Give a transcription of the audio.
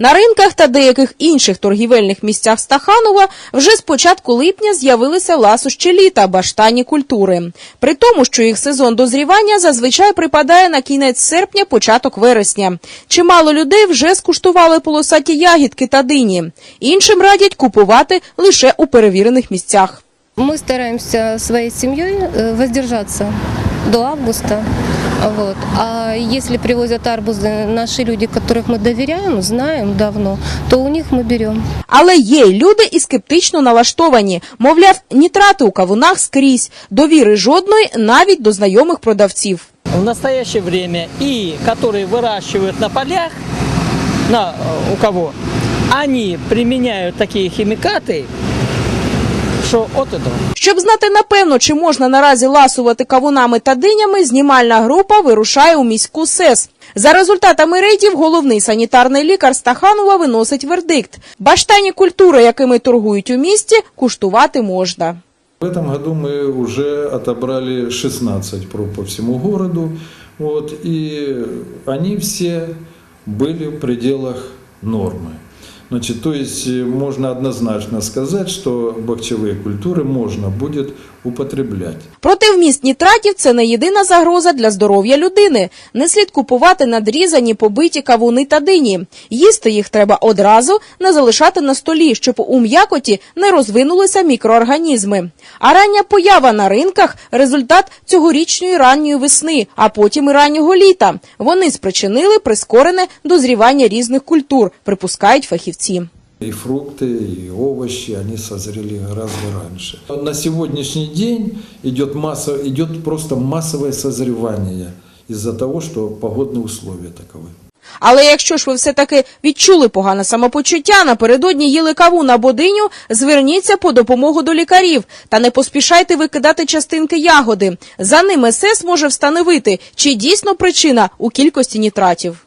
На ринках та деяких інших торгівельних місцях Стаханова вже з початку липня з'явилися ласощі літа, баштані культури. При тому, що їх сезон дозрівання зазвичай припадає на кінець серпня, початок вересня. Чимало людей вже скуштували полосаті ягідки та дині. Іншим радять купувати лише у перевірених місцях. Мы стараемся своей семьей э, воздержаться до августа. Вот. А если привозят арбузы наши люди, которых мы доверяем, знаем давно, то у них мы берем. Але є й люди і скептично налаштовані. Мовляв, нітрати у кавунах скрізь, довіри жодної навіть до знайомих продавців. в настоящее время и которые выращивают на полях, на, э, у кого, они применяют такие химикаты, что от этого. Щоб знати напевно, чи можна наразі ласувати кавунами та динями, знімальна група вирушає у міську СЕС. За результатами рейдів головний санітарний лікар Стаханова виносить вердикт. Баштані культури, якими торгують у місті, куштувати можна. В этом году мы уже отобрали 16 проб по всему городу, вот, и они все были в пределах нормы. Значит, то есть э, можно однозначно сказать, что бахчевые культуры можно будет употреблять. Проте вміст нітратів – це не єдина загроза для здоров'я людини. Не слід купувати надрізані, побиті кавуни та дині. Їсти їх треба одразу, не залишати на столі, щоб у м'якоті не розвинулися мікроорганізми. А рання поява на ринках – результат цьогорічної ранньої весни, а потім і раннього літа. Вони спричинили прискорене дозрівання різних культур, припускають фахівці. И фрукты, и овощи, они созрели гораздо раньше. На сегодняшний день идет, масса, идет просто массовое созревание из-за того, что погодные условия таковы. Але якщо ж ви все-таки відчули погане самопочуття, напередодні їли каву на бодиню, зверніться по допомогу до лікарів та не поспішайте викидати частинки ягоди. За ними СЕС може встановити, чи дійсно причина у кількості нітратів.